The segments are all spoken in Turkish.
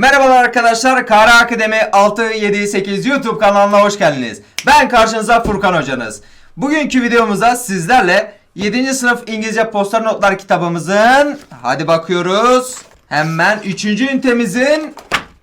Merhabalar arkadaşlar. Kara Akademi 678 YouTube kanalına hoş geldiniz. Ben karşınızda Furkan hocanız. Bugünkü videomuzda sizlerle 7. sınıf İngilizce poster notlar kitabımızın hadi bakıyoruz. Hemen 3. ünitemizin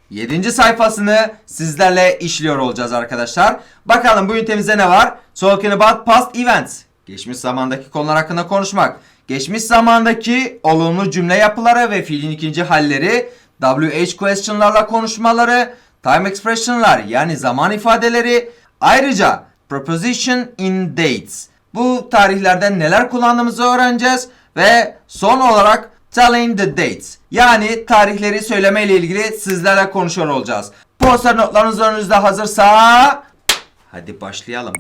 7. sayfasını sizlerle işliyor olacağız arkadaşlar. Bakalım bu ünitemizde ne var? Talking about past events. Geçmiş zamandaki konular hakkında konuşmak. Geçmiş zamandaki olumlu cümle yapıları ve fiilin ikinci halleri, WH question'larla konuşmaları, time expression'lar yani zaman ifadeleri, ayrıca preposition in dates. Bu tarihlerden neler kullandığımızı öğreneceğiz ve son olarak telling the dates yani tarihleri söyleme ile ilgili sizlerle konuşuyor olacağız. Poster notlarınız önünüzde hazırsa hadi başlayalım.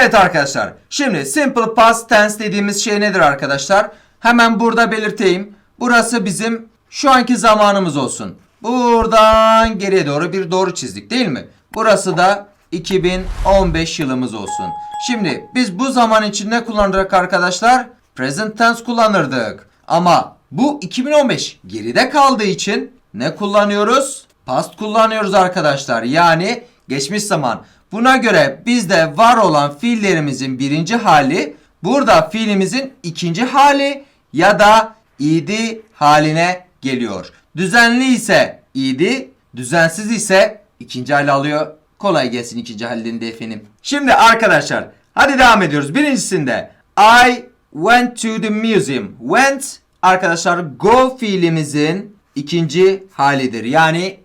Evet arkadaşlar. Şimdi simple past tense dediğimiz şey nedir arkadaşlar? Hemen burada belirteyim. Burası bizim şu anki zamanımız olsun. Buradan geriye doğru bir doğru çizdik değil mi? Burası da 2015 yılımız olsun. Şimdi biz bu zaman için ne kullanırdık arkadaşlar? Present tense kullanırdık. Ama bu 2015 geride kaldığı için ne kullanıyoruz? Past kullanıyoruz arkadaşlar. Yani geçmiş zaman. Buna göre bizde var olan fiillerimizin birinci hali burada fiilimizin ikinci hali ya da id haline geliyor. Düzenli ise id, düzensiz ise ikinci hali alıyor. Kolay gelsin ikinci halinde efendim. Şimdi arkadaşlar hadi devam ediyoruz. Birincisinde I went to the museum. Went arkadaşlar go fiilimizin ikinci halidir. Yani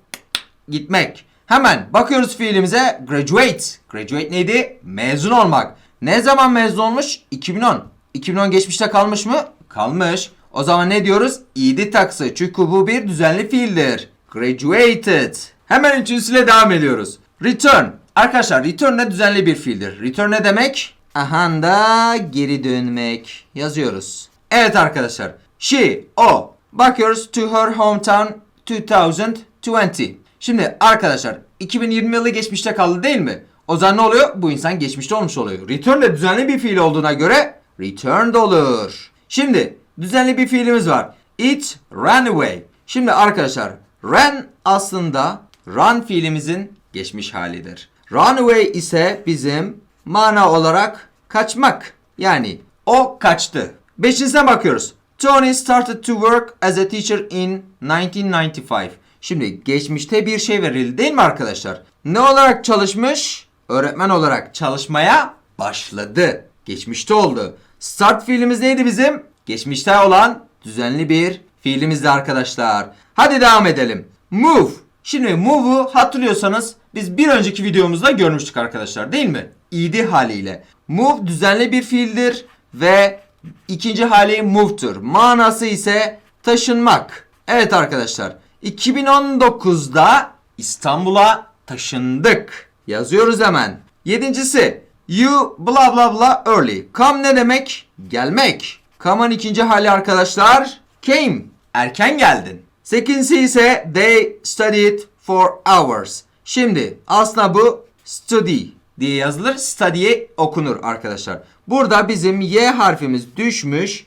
gitmek. Hemen bakıyoruz fiilimize graduate. Graduate neydi? Mezun olmak. Ne zaman mezun olmuş? 2010. 2010 geçmişte kalmış mı? Kalmış. O zaman ne diyoruz? İdi taksı. Çünkü bu bir düzenli fiildir. Graduated. Hemen üçüncüsüyle devam ediyoruz. Return. Arkadaşlar return de düzenli bir fiildir. Return ne demek? Aha da geri dönmek. Yazıyoruz. Evet arkadaşlar. She, o. Bakıyoruz to her hometown 2020. Şimdi arkadaşlar 2020 yılı geçmişte kaldı değil mi? O zaman ne oluyor? Bu insan geçmişte olmuş oluyor. Return de düzenli bir fiil olduğuna göre returned olur. Şimdi düzenli bir fiilimiz var. It ran away. Şimdi arkadaşlar ran aslında run fiilimizin geçmiş halidir. Run away ise bizim mana olarak kaçmak. Yani o kaçtı. Beşincisine bakıyoruz. Tony started to work as a teacher in 1995. Şimdi geçmişte bir şey verildi değil mi arkadaşlar? Ne olarak çalışmış? Öğretmen olarak çalışmaya başladı. Geçmişte oldu. Start fiilimiz neydi bizim? Geçmişte olan düzenli bir fiilimizdi arkadaşlar. Hadi devam edelim. Move. Şimdi move'u hatırlıyorsanız biz bir önceki videomuzda görmüştük arkadaşlar değil mi? İdi haliyle. Move düzenli bir fiildir ve ikinci hali move'tur. Manası ise taşınmak. Evet arkadaşlar 2019'da İstanbul'a taşındık. Yazıyoruz hemen. Yedincisi you bla bla bla early. Come ne demek? Gelmek. Come'ın ikinci hali arkadaşlar came. Erken geldin. Sekincisi ise they studied for hours. Şimdi aslında bu study diye yazılır. Study'ye okunur arkadaşlar. Burada bizim Y harfimiz düşmüş.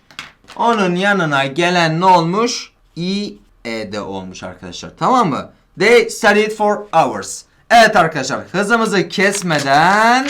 Onun yanına gelen ne olmuş? I E'de olmuş arkadaşlar. Tamam mı? They studied for hours. Evet arkadaşlar hızımızı kesmeden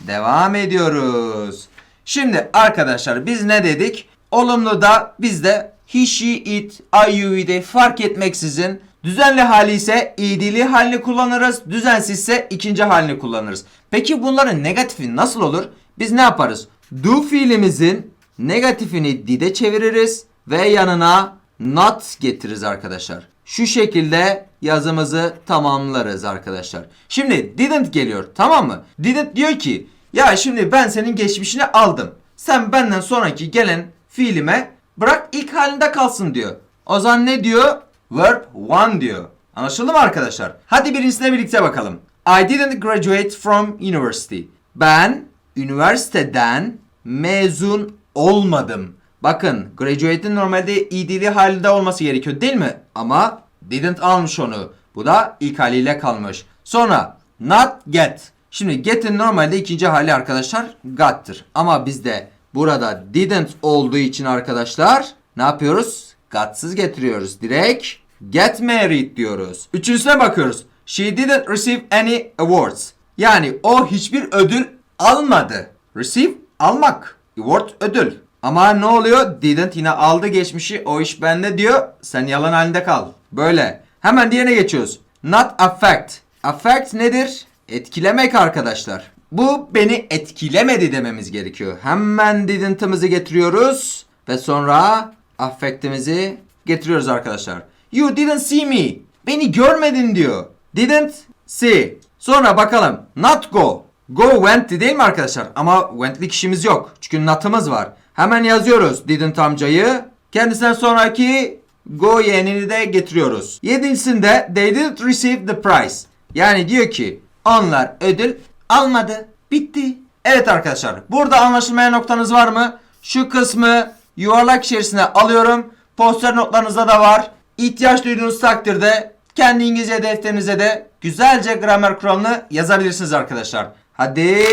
devam ediyoruz. Şimdi arkadaşlar biz ne dedik? Olumlu da bizde he, she, it, I, you, de fark etmeksizin düzenli hali ise idili halini kullanırız. Düzensiz ise ikinci halini kullanırız. Peki bunların negatifi nasıl olur? Biz ne yaparız? Do fiilimizin negatifini did'e çeviririz ve yanına not getiririz arkadaşlar. Şu şekilde yazımızı tamamlarız arkadaşlar. Şimdi didn't geliyor tamam mı? Didn't diyor ki ya şimdi ben senin geçmişini aldım. Sen benden sonraki gelen fiilime bırak ilk halinde kalsın diyor. O zaman ne diyor? Verb one diyor. Anlaşıldı mı arkadaşlar? Hadi birincisine birlikte bakalım. I didn't graduate from university. Ben üniversiteden mezun olmadım. Bakın graduate'in normalde idili halde olması gerekiyor değil mi? Ama didn't almış onu. Bu da ilk haliyle kalmış. Sonra not get. Şimdi get'in normalde ikinci hali arkadaşlar got'tır. Ama bizde burada didn't olduğu için arkadaşlar ne yapıyoruz? Got'sız getiriyoruz. Direkt get married diyoruz. Üçüncüsüne bakıyoruz. She didn't receive any awards. Yani o hiçbir ödül almadı. Receive almak. Award ödül. Ama ne oluyor? Didn't yine aldı geçmişi. O iş bende diyor. Sen yalan halinde kal. Böyle. Hemen diğerine geçiyoruz. Not affect. Affect nedir? Etkilemek arkadaşlar. Bu beni etkilemedi dememiz gerekiyor. Hemen didn't'ımızı getiriyoruz. Ve sonra affect'imizi getiriyoruz arkadaşlar. You didn't see me. Beni görmedin diyor. Didn't see. Sonra bakalım. Not go. Go went değil mi arkadaşlar? Ama went'lik işimiz yok. Çünkü not'ımız var. Hemen yazıyoruz didn't amcayı. Kendisinden sonraki go yeğenini de getiriyoruz. Yedincisinde they didn't receive the prize. Yani diyor ki onlar ödül almadı. Bitti. Evet arkadaşlar burada anlaşılmayan noktanız var mı? Şu kısmı yuvarlak içerisine alıyorum. Poster notlarınızda da var. İhtiyaç duyduğunuz takdirde kendi İngilizce defterinize de güzelce gramer kuralını yazabilirsiniz arkadaşlar. Hadi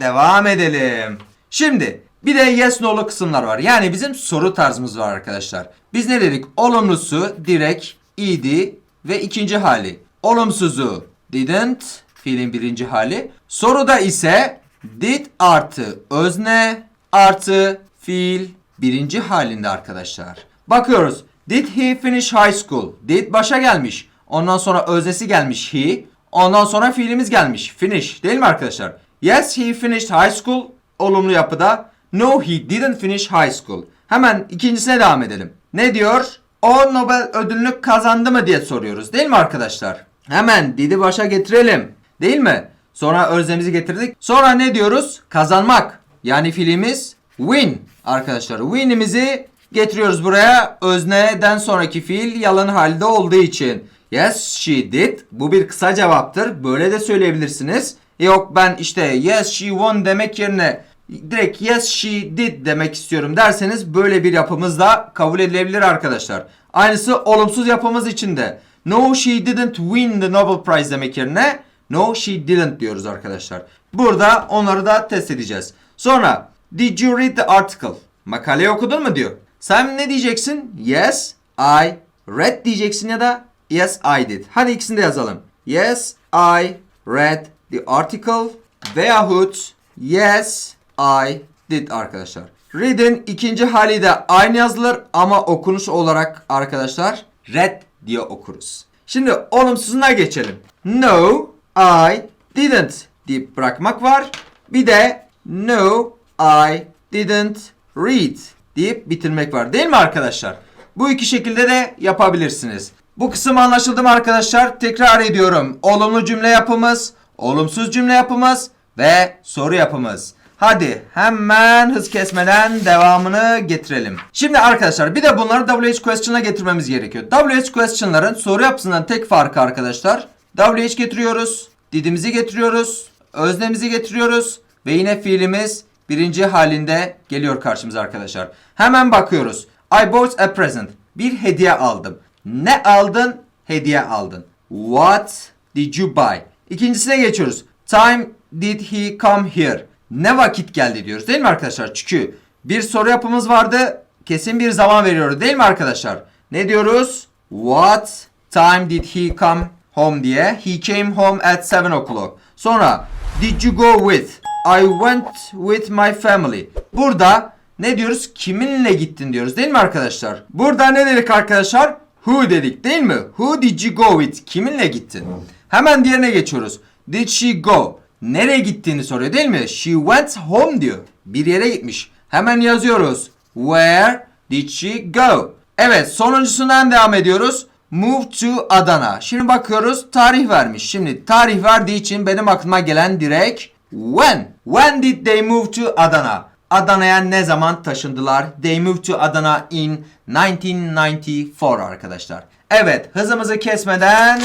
devam edelim. Şimdi bir de yes no'lu kısımlar var. Yani bizim soru tarzımız var arkadaşlar. Biz ne dedik? Olumlusu direkt idi ve ikinci hali. Olumsuzu didn't fiilin birinci hali. Soruda ise did artı özne artı fiil birinci halinde arkadaşlar. Bakıyoruz. Did he finish high school? Did başa gelmiş. Ondan sonra öznesi gelmiş he. Ondan sonra fiilimiz gelmiş. Finish değil mi arkadaşlar? Yes he finished high school. Olumlu yapıda. No he didn't finish high school. Hemen ikincisine devam edelim. Ne diyor? O Nobel ödülünü kazandı mı diye soruyoruz değil mi arkadaşlar? Hemen did'i başa getirelim. Değil mi? Sonra öznemizi getirdik. Sonra ne diyoruz? Kazanmak. Yani fiilimiz win arkadaşlar. Win'imizi getiriyoruz buraya. Özneden sonraki fiil yalan halde olduğu için. Yes she did. Bu bir kısa cevaptır. Böyle de söyleyebilirsiniz. Yok ben işte yes she won demek yerine direkt yes she did demek istiyorum derseniz böyle bir yapımız da kabul edilebilir arkadaşlar. Aynısı olumsuz yapımız için de. No she didn't win the Nobel Prize demek yerine no she didn't diyoruz arkadaşlar. Burada onları da test edeceğiz. Sonra did you read the article? Makaleyi okudun mu diyor. Sen ne diyeceksin? Yes I read diyeceksin ya da yes I did. Hadi ikisini de yazalım. Yes I read the article veyahut yes I did arkadaşlar. Read'in ikinci hali de aynı yazılır ama okunuş olarak arkadaşlar read diye okuruz. Şimdi olumsuzuna geçelim. No, I didn't deyip bırakmak var. Bir de no, I didn't read deyip bitirmek var. Değil mi arkadaşlar? Bu iki şekilde de yapabilirsiniz. Bu kısım anlaşıldı mı arkadaşlar? Tekrar ediyorum. Olumlu cümle yapımız, olumsuz cümle yapımız ve soru yapımız. Hadi hemen hız kesmeden devamını getirelim. Şimdi arkadaşlar bir de bunları WH question'a getirmemiz gerekiyor. WH question'ların soru yapısından tek farkı arkadaşlar. WH getiriyoruz, didimizi getiriyoruz, öznemizi getiriyoruz ve yine fiilimiz birinci halinde geliyor karşımıza arkadaşlar. Hemen bakıyoruz. I bought a present. Bir hediye aldım. Ne aldın? Hediye aldın. What did you buy? İkincisine geçiyoruz. Time did he come here? Ne vakit geldi diyoruz değil mi arkadaşlar? Çünkü bir soru yapımız vardı. Kesin bir zaman veriyoruz değil mi arkadaşlar? Ne diyoruz? What time did he come home diye. He came home at 7 o'clock. Sonra did you go with? I went with my family. Burada ne diyoruz? Kiminle gittin diyoruz değil mi arkadaşlar? Burada ne dedik arkadaşlar? Who dedik değil mi? Who did you go with? Kiminle gittin? Hemen diğerine geçiyoruz. Did she go? Nereye gittiğini soruyor değil mi? She went home diyor. Bir yere gitmiş. Hemen yazıyoruz. Where did she go? Evet sonuncusundan devam ediyoruz. Move to Adana. Şimdi bakıyoruz tarih vermiş. Şimdi tarih verdiği için benim aklıma gelen direkt when. When did they move to Adana? Adana'ya ne zaman taşındılar? They moved to Adana in 1994 arkadaşlar. Evet hızımızı kesmeden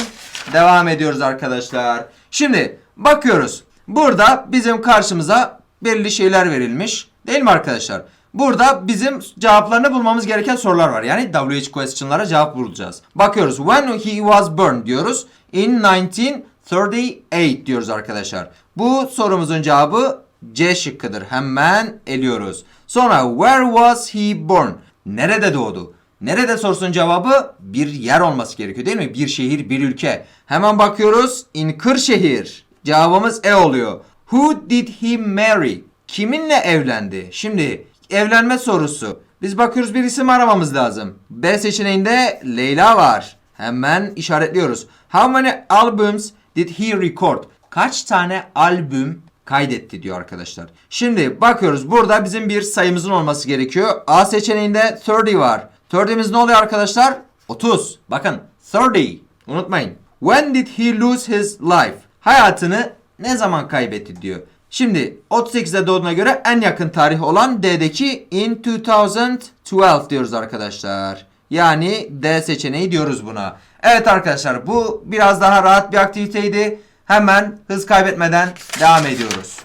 devam ediyoruz arkadaşlar. Şimdi bakıyoruz. Burada bizim karşımıza belirli şeyler verilmiş. Değil mi arkadaşlar? Burada bizim cevaplarını bulmamız gereken sorular var. Yani WH question'lara cevap bulacağız. Bakıyoruz. When he was born diyoruz. In 1938 diyoruz arkadaşlar. Bu sorumuzun cevabı C şıkkıdır. Hemen eliyoruz. Sonra where was he born? Nerede doğdu? Nerede sorusunun cevabı bir yer olması gerekiyor değil mi? Bir şehir, bir ülke. Hemen bakıyoruz. In Kırşehir. Cevabımız E oluyor. Who did he marry? Kiminle evlendi? Şimdi evlenme sorusu. Biz bakıyoruz bir isim aramamız lazım. B seçeneğinde Leyla var. Hemen işaretliyoruz. How many albums did he record? Kaç tane albüm kaydetti diyor arkadaşlar. Şimdi bakıyoruz burada bizim bir sayımızın olması gerekiyor. A seçeneğinde 30 var. 30'miz ne oluyor arkadaşlar? 30. Bakın 30. Unutmayın. When did he lose his life? Hayatını ne zaman kaybetti diyor. Şimdi 38'de doğduğuna göre en yakın tarih olan D'deki in 2012 diyoruz arkadaşlar. Yani D seçeneği diyoruz buna. Evet arkadaşlar bu biraz daha rahat bir aktiviteydi. Hemen hız kaybetmeden devam ediyoruz.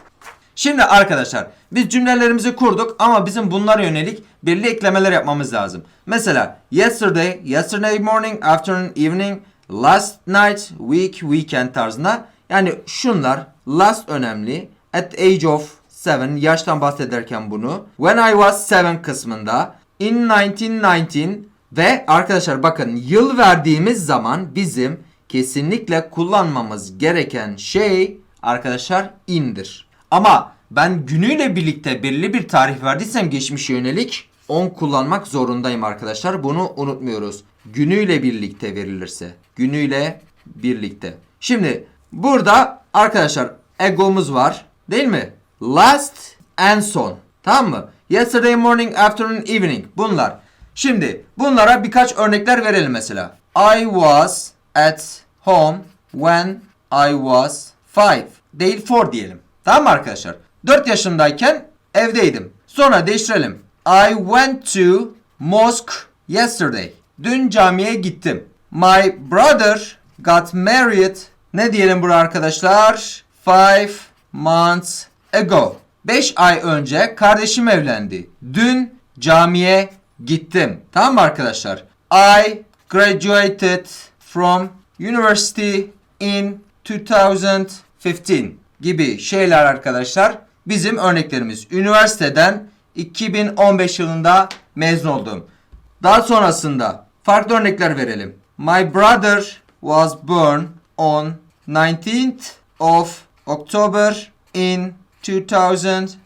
Şimdi arkadaşlar biz cümlelerimizi kurduk ama bizim bunlara yönelik belli eklemeler yapmamız lazım. Mesela yesterday, yesterday morning, afternoon, evening, last night, week, weekend tarzında. Yani şunlar last önemli. At age of 7 yaştan bahsederken bunu. When I was 7 kısmında. In 1919 ve arkadaşlar bakın yıl verdiğimiz zaman bizim kesinlikle kullanmamız gereken şey arkadaşlar indir. Ama ben günüyle birlikte belirli bir tarih verdiysem geçmişe yönelik 10 kullanmak zorundayım arkadaşlar. Bunu unutmuyoruz. Günüyle birlikte verilirse. Günüyle birlikte. Şimdi burada arkadaşlar egomuz var. Değil mi? Last and son. Tamam mı? Yesterday morning, afternoon, evening. Bunlar. Şimdi bunlara birkaç örnekler verelim mesela. I was at home when I was five. Değil four diyelim. Tamam mı arkadaşlar? 4 yaşındayken evdeydim. Sonra değiştirelim. I went to mosque yesterday. Dün camiye gittim. My brother got married. Ne diyelim buraya arkadaşlar? Five months ago. 5 ay önce kardeşim evlendi. Dün camiye gittim. Tamam mı arkadaşlar? I graduated from university in 2015 gibi şeyler arkadaşlar. Bizim örneklerimiz. Üniversiteden 2015 yılında mezun oldum. Daha sonrasında farklı örnekler verelim. My brother was born on 19th of October in 2005.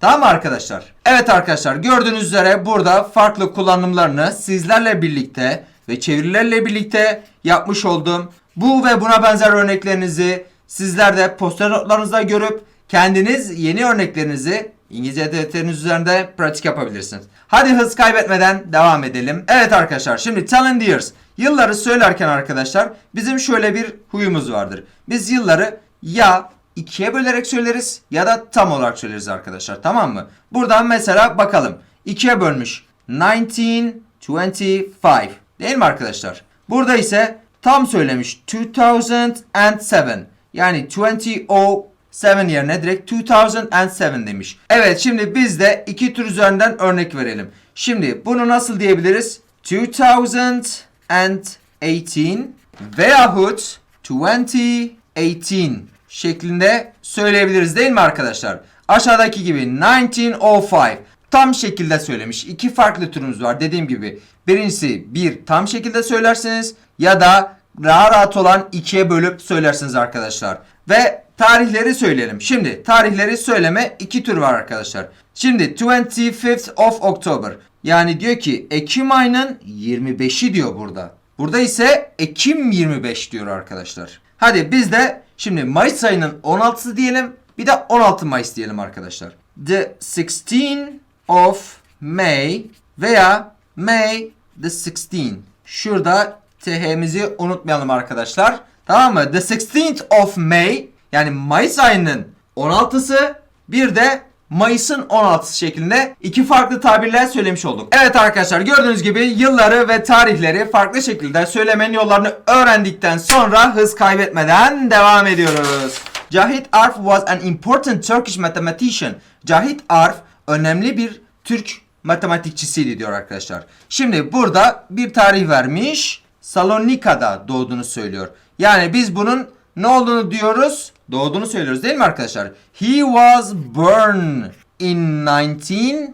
Tamam mı arkadaşlar? Evet arkadaşlar gördüğünüz üzere burada farklı kullanımlarını sizlerle birlikte ve çevirilerle birlikte yapmış oldum. Bu ve buna benzer örneklerinizi sizler de poster notlarınızda görüp kendiniz yeni örneklerinizi İngilizce defteriniz üzerinde pratik yapabilirsiniz. Hadi hız kaybetmeden devam edelim. Evet arkadaşlar şimdi talent years. Yılları söylerken arkadaşlar bizim şöyle bir huyumuz vardır. Biz yılları ya ikiye bölerek söyleriz ya da tam olarak söyleriz arkadaşlar tamam mı? Buradan mesela bakalım. İkiye bölmüş. 1925 değil mi arkadaşlar? Burada ise tam söylemiş 2007 yani 2007 yerine direkt 2007 demiş. Evet şimdi biz de iki tür üzerinden örnek verelim. Şimdi bunu nasıl diyebiliriz? 2018 veyahut 2018 şeklinde söyleyebiliriz değil mi arkadaşlar? Aşağıdaki gibi 1905 tam şekilde söylemiş. İki farklı türümüz var dediğim gibi. Birincisi bir tam şekilde söylersiniz ya da daha rahat olan ikiye bölüp söylersiniz arkadaşlar. Ve tarihleri söyleyelim. Şimdi tarihleri söyleme iki tür var arkadaşlar. Şimdi 25th of October. Yani diyor ki Ekim ayının 25'i diyor burada. Burada ise Ekim 25 diyor arkadaşlar. Hadi biz de şimdi Mayıs ayının 16'sı diyelim. Bir de 16 Mayıs diyelim arkadaşlar. The 16 of May veya May the 16. Şurada TH'mizi unutmayalım arkadaşlar. Tamam mı? The 16th of May yani Mayıs ayının 16'sı bir de Mayıs'ın 16'sı şeklinde iki farklı tabirler söylemiş olduk. Evet arkadaşlar gördüğünüz gibi yılları ve tarihleri farklı şekilde söylemenin yollarını öğrendikten sonra hız kaybetmeden devam ediyoruz. Cahit Arf was an important Turkish mathematician. Cahit Arf önemli bir Türk matematikçisiydi diyor arkadaşlar. Şimdi burada bir tarih vermiş. Salonika'da doğduğunu söylüyor. Yani biz bunun ne olduğunu diyoruz? Doğduğunu söylüyoruz değil mi arkadaşlar? He was born in 1910.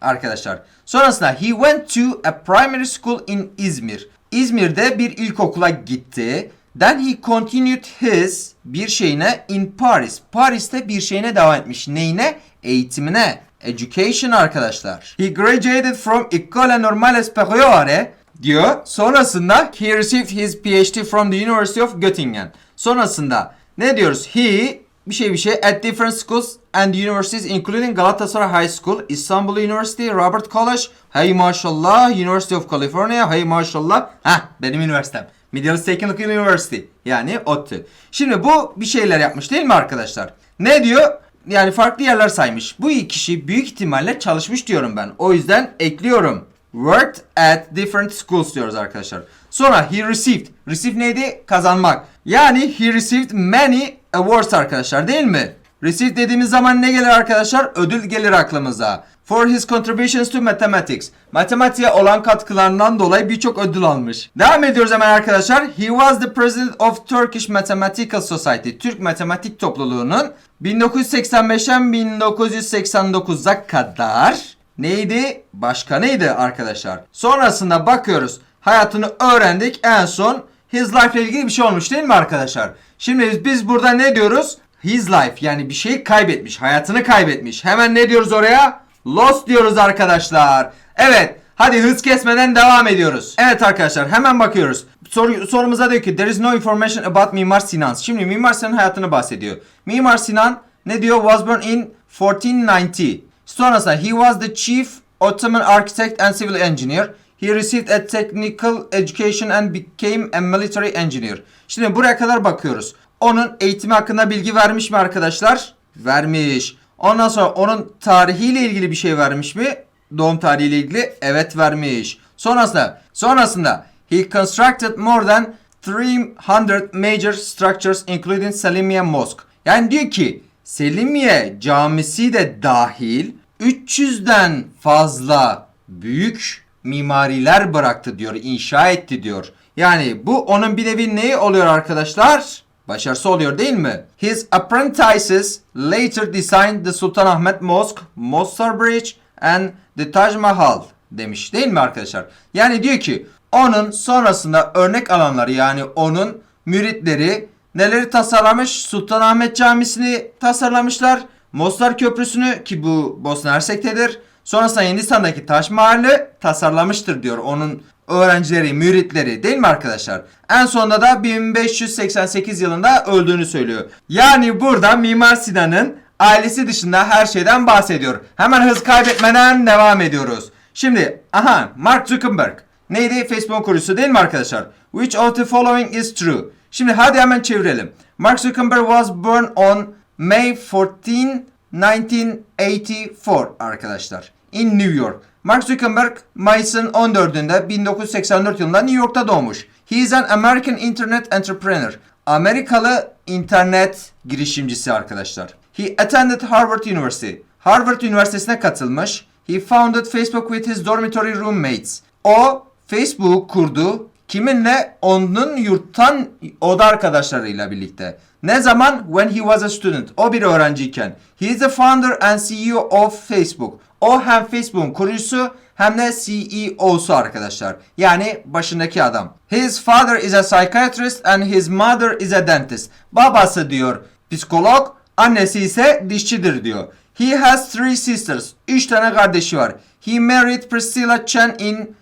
arkadaşlar. Sonrasında he went to a primary school in İzmir. İzmir'de bir ilkokula gitti. Then he continued his bir şeyine in Paris. Paris'te bir şeyine devam etmiş. Neyine? Eğitimine. Education arkadaşlar. He graduated from École Normale Supérieure diyor. Sonrasında he received his PhD from the University of Göttingen. Sonrasında ne diyoruz? He bir şey bir şey at different schools and universities including Galatasaray High School, Istanbul University, Robert College, hey maşallah, University of California, hey maşallah. Heh benim üniversitem. Middle Technical University yani ODTÜ. Şimdi bu bir şeyler yapmış değil mi arkadaşlar? Ne diyor? Yani farklı yerler saymış. Bu kişi büyük ihtimalle çalışmış diyorum ben. O yüzden ekliyorum. Worked at different schools diyoruz arkadaşlar. Sonra he received. Receive neydi? Kazanmak. Yani he received many awards arkadaşlar değil mi? Receive dediğimiz zaman ne gelir arkadaşlar? Ödül gelir aklımıza. For his contributions to mathematics. Matematiğe olan katkılarından dolayı birçok ödül almış. Devam ediyoruz hemen arkadaşlar. He was the president of Turkish Mathematical Society. Türk Matematik Topluluğu'nun 1985'ten 1989'a kadar neydi? Başkanıydı arkadaşlar. Sonrasında bakıyoruz. Hayatını öğrendik. En son his life ile ilgili bir şey olmuş değil mi arkadaşlar? Şimdi biz, burada ne diyoruz? His life yani bir şeyi kaybetmiş. Hayatını kaybetmiş. Hemen ne diyoruz oraya? Lost diyoruz arkadaşlar. Evet. Hadi hız kesmeden devam ediyoruz. Evet arkadaşlar hemen bakıyoruz. Soru, sorumuza diyor ki there is no information about Mimar Sinan. Şimdi Mimar Sinan'ın hayatını bahsediyor. Mimar Sinan ne diyor? Was born in 1490. Sonrasında he was the chief Ottoman architect and civil engineer. He received a technical education and became a military engineer. Şimdi buraya kadar bakıyoruz. Onun eğitimi hakkında bilgi vermiş mi arkadaşlar? Vermiş. Ondan sonra onun tarihiyle ilgili bir şey vermiş mi? Doğum tarihiyle ilgili evet vermiş. Sonrasında sonrasında he constructed more than 300 major structures including Selimiye Mosque. Yani diyor ki Selimiye camisi de dahil 300'den fazla büyük mimariler bıraktı diyor, inşa etti diyor. Yani bu onun bir nevi neyi oluyor arkadaşlar? Başarısı oluyor değil mi? His apprentices later designed the Sultanahmet Mosque, Mostar Bridge and the Taj Mahal demiş değil mi arkadaşlar? Yani diyor ki onun sonrasında örnek alanları yani onun müritleri neleri tasarlamış? Sultanahmet Camisi'ni tasarlamışlar. Mostar Köprüsü'nü ki bu Bosna Hersek'tedir. Sonrasında Hindistan'daki Taş Mahalli tasarlamıştır diyor onun öğrencileri, müritleri değil mi arkadaşlar? En sonunda da 1588 yılında öldüğünü söylüyor. Yani burada Mimar Sinan'ın ailesi dışında her şeyden bahsediyor. Hemen hız kaybetmeden devam ediyoruz. Şimdi aha Mark Zuckerberg. Neydi? Facebook kurucusu değil mi arkadaşlar? Which of the following is true? Şimdi hadi hemen çevirelim. Mark Zuckerberg was born on May 14, 1984 arkadaşlar. In New York. Mark Zuckerberg Mayıs'ın 14'ünde 1984 yılında New York'ta doğmuş. He is an American Internet Entrepreneur. Amerikalı internet girişimcisi arkadaşlar. He attended Harvard University. Harvard Üniversitesi'ne katılmış. He founded Facebook with his dormitory roommates. O Facebook kurdu. Kiminle? Onun yurttan oda arkadaşlarıyla birlikte. Ne zaman? When he was a student. O bir öğrenciyken. He is the founder and CEO of Facebook. O hem Facebook'un kurucusu hem de CEO'su arkadaşlar. Yani başındaki adam. His father is a psychiatrist and his mother is a dentist. Babası diyor psikolog, annesi ise dişçidir diyor. He has three sisters. Üç tane kardeşi var. He married Priscilla Chen in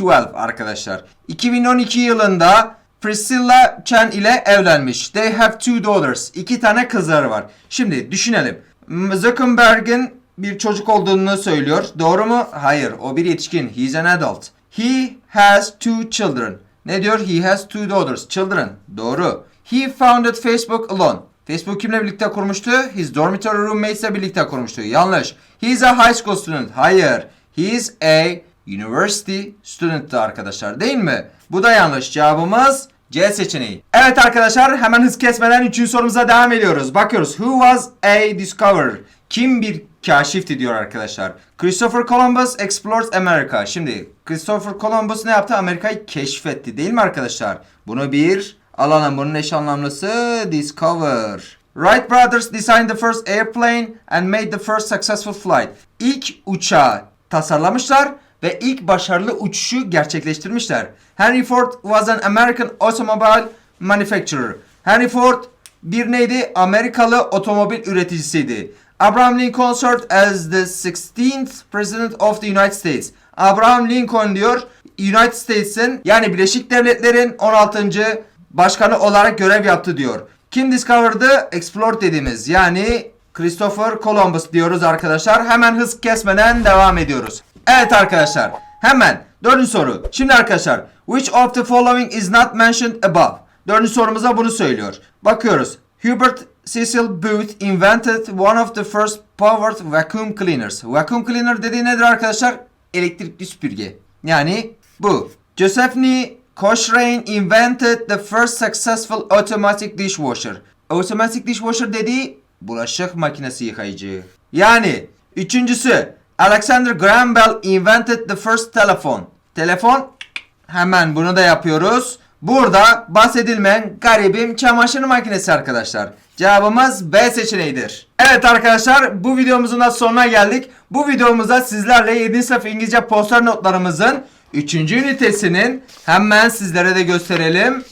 2012 arkadaşlar. 2012 yılında Priscilla Chen ile evlenmiş. They have two daughters. İki tane kızları var. Şimdi düşünelim. Zuckerberg'in bir çocuk olduğunu söylüyor. Doğru mu? Hayır. O bir yetişkin. He is an adult. He has two children. Ne diyor? He has two daughters. Children. Doğru. He founded Facebook alone. Facebook kimle birlikte kurmuştu? His dormitory roommates ile birlikte kurmuştu. Yanlış. He is a high school student. Hayır. He is a university student'tı arkadaşlar değil mi? Bu da yanlış. Cevabımız C seçeneği. Evet arkadaşlar hemen hız kesmeden 3. sorumuza devam ediyoruz. Bakıyoruz. Who was a discoverer? Kim bir kaşifti diyor arkadaşlar. Christopher Columbus explores America. Şimdi Christopher Columbus ne yaptı? Amerika'yı keşfetti değil mi arkadaşlar? Bunu bir alalım. Bunun eş anlamlısı discover. Wright brothers designed the first airplane and made the first successful flight. İlk uçağı tasarlamışlar ve ilk başarılı uçuşu gerçekleştirmişler. Henry Ford was an American automobile manufacturer. Henry Ford bir neydi? Amerikalı otomobil üreticisiydi. Abraham Lincoln served as the 16th President of the United States. Abraham Lincoln diyor United States'in yani Birleşik Devletler'in 16. başkanı olarak görev yaptı diyor. Kim discovered'ı? Explored dediğimiz yani Christopher Columbus diyoruz arkadaşlar. Hemen hız kesmeden devam ediyoruz. Evet arkadaşlar hemen dördüncü soru. Şimdi arkadaşlar which of the following is not mentioned above? Dördüncü sorumuza bunu söylüyor. Bakıyoruz. Hubert Cecil Booth invented one of the first powered vacuum cleaners. Vacuum cleaner dediği nedir arkadaşlar? Elektrikli süpürge. Yani bu. Josephine Cochrane invented the first successful automatic dishwasher. Automatic dishwasher dediği bulaşık makinesi yıkayıcı. Yani üçüncüsü Alexander Graham Bell invented the first telephone. Telefon Hemen bunu da yapıyoruz. Burada bahsedilmeyen garibim çamaşır makinesi arkadaşlar. Cevabımız B seçeneğidir. Evet arkadaşlar bu videomuzun da sonuna geldik. Bu videomuzda sizlerle 7. sınıf İngilizce poster notlarımızın 3. ünitesinin hemen sizlere de gösterelim.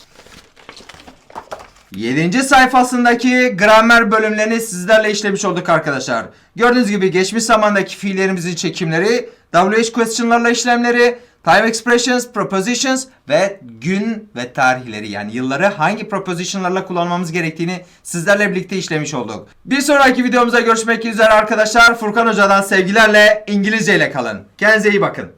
7. sayfasındaki gramer bölümlerini sizlerle işlemiş olduk arkadaşlar. Gördüğünüz gibi geçmiş zamandaki fiillerimizin çekimleri, WH question'larla işlemleri, time expressions, prepositions ve gün ve tarihleri yani yılları hangi preposition'larla kullanmamız gerektiğini sizlerle birlikte işlemiş olduk. Bir sonraki videomuzda görüşmek üzere arkadaşlar. Furkan Hoca'dan sevgilerle İngilizce ile kalın. Kendinize iyi bakın.